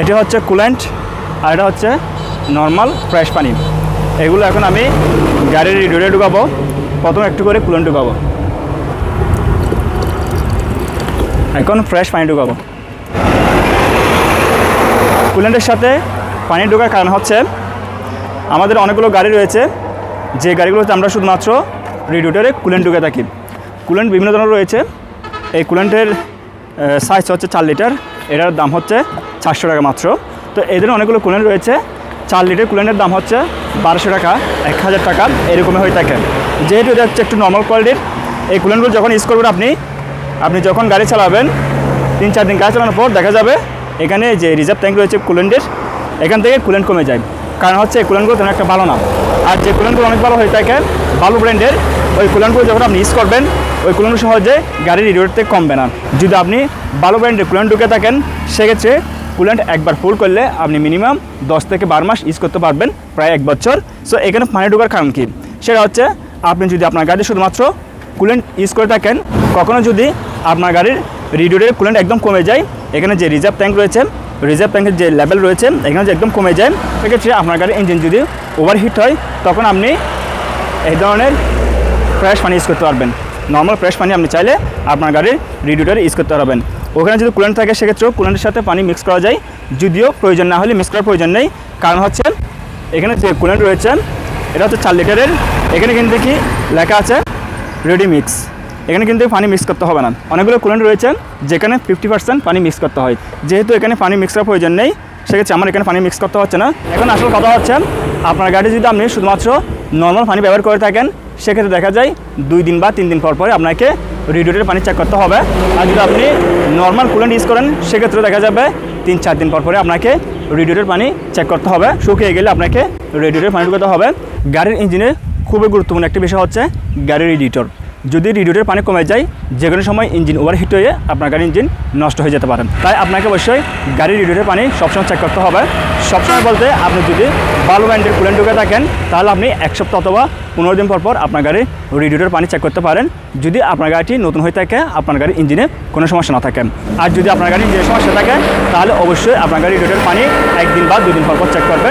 এটি হচ্ছে কুল্যান্ট আর এটা হচ্ছে নর্মাল ফ্রেশ পানি। এগুলো এখন আমি গাড়ির রিডোরে ঢুকাবো। প্রথমে একটু করে কুলেন্ট ঢুকাবো। এখন ফ্রেশ পানি ঢুকাবো। কুলেন্টের সাথে পানি ঢোকার কারণ হচ্ছে, আমাদের অনেকগুলো গাড়ি রয়েছে। যে গাড়িগুলোতে আমরা শুধুমাত্র রিডিউটারে কুলেন্ট ঢুকে থাকি। কুলেন্ট বিভিন্ন ধরনের রয়েছে। এই কুলেন্টের সাইজ হচ্ছে চার লিটার এটার দাম হচ্ছে চারশো টাকা মাত্র। তো এদের অনেকগুলো কুলেন্ট রয়েছে। চার লিটার কুলেন্টের দাম হচ্ছে বারোশো টাকা, এক হাজার টাকা, এরকমই হয়ে থাকে। যেহেতু এটা হচ্ছে একটু নর্মাল কোয়ালিটির এই কুলেন্টগুলো যখন ইউজ করবেন আপনি আপনি যখন গাড়ি চালাবেন, তিন চার দিন গাড়ি চালানোর পর দেখা যাবে, এখানে যে রিজার্ভ ট্যাঙ্ক রয়েছে কুলেন্টের, এখান থেকে কুলেন্ট কমে যায়। কারণ হচ্ছে এই কুলেন্টগুলো তেমন একটা ভালো না। আর যে কুলেন্টগুলো অনেক ভালো হয়ে থাকে ভালো ব্র্যান্ডের ওই কুলেন্টগুলো যখন আপনি ইউজ করবেন, ওই কুলেন্ট সহজে গাড়ির রিডিওতে কমবে না। যদি আপনি ভালো ব্র্যান্ডের কুলেন্ট ঢুকে থাকেন, সেক্ষেত্রে কুলেন্ট একবার ফুল করলে আপনি মিনিমাম দশ থেকে বারো মাস ইউজ করতে পারবেন, প্রায় এক বছর। সো এখানে পানি ঢোকার কারণ কী? সেটা হচ্ছে আপনি যদি আপনার গাড়ি শুধুমাত্র কুলেন্ট ইউজ করে থাকেন কখনও যদি আপনার গাড়ির রিডিওরের কুলেন্ট একদম কমে যায়, এখানে যে রিজার্ভ ট্যাঙ্ক রয়েছে রিজার্ভ ট্যাঙ্কের যে লেভেল রয়েছে, এখানে যে একদম কমে যায়, সেক্ষেত্রে আপনার গাড়ির ইঞ্জিন যদি ওভারহিট হয়, তখন আপনি এই ধরনের ফ্রেশ পানি ইউজ করতে পারবেন। নর্মাল ফ্রেশ পানি আপনি চাইলে আপনার গাড়ির রিডিউটার ইউজ করতে পারবেন। ওখানে যদি কুলেন্ট থাকে, সেক্ষেত্রেও কুলেন্টের সাথে পানি মিক্স করা যায়। যদিও প্রয়োজন না হলে মিক্স করার প্রয়োজন নেই। কারণ হচ্ছে, এখানে যে কুলেন্ট রয়েছে, এটা হচ্ছে চার লিটারের। এখানে কিন্তু কি লেখা আছে রেডি মিক্স এখানে কিন্তু পানি মিক্স করতে হবে না। অনেকগুলো কুলেন্ট রয়েছে, যেখানে ফিফটি পার্সেন্ট পানি মিক্স করতে হয়। যেহেতু এখানে পানি মিক্স করার প্রয়োজন নেই, সেক্ষেত্রে আমার এখানে পানি মিক্স করতে হচ্ছে না। এখন আসল কথা হচ্ছে, আপনার গাড়ি যদি আপনি শুধুমাত্র নর্মাল পানি ব্যবহার করে থাকেন, সেক্ষেত্রে দেখা যায় দুই দিন বা তিন দিন পর পরে আপনাকে রেডিওটের পানি চেক করতে হবে। আর যদি আপনি নর্মাল কুলেন্ট ইউজ করেন সেক্ষেত্রে দেখা যাবে তিন চার দিন পর পরে আপনাকে রেডিওটের পানি চেক করতে হবে। শুকিয়ে গেলে আপনাকে রেডিওটের পানি ঢুকাতে হবে। গাড়ির ইঞ্জিনের খুবই গুরুত্বপূর্ণ একটি বিষয় হচ্ছে গাড়ির রেডিটর যদি রিডিউটের পানি কমে যায়, যে কোনো সময় ইঞ্জিন ওভারহিট হয়ে আপনার গাড়ির ইঞ্জিন নষ্ট হয়ে যেতে পারেন। তাই আপনাকে অবশ্যই গাড়ির রিডিউটের পানি সবসময় চেক করতে হবে। সবসময় বলতে আপনি যদি ভালো ব্র্যান্ডের কুলেন্ট ঢুকে থাকেন, তাহলে আপনি এক সপ্তাহ অথবা পনেরো দিন পর পর আপনার গাড়ির রিডিউটের পানি চেক করতে পারেন। যদি আপনার গাড়িটি নতুন হয়ে থাকে, আপনার গাড়ির ইঞ্জিনে কোনো সমস্যা না থাকে। আর যদি আপনার গাড়ির ইঞ্জিনের সমস্যা থাকে, তাহলে অবশ্যই আপনার গাড়ির রিডিউটের পানি একদিন বা দুদিন পর পর চেক করবেন।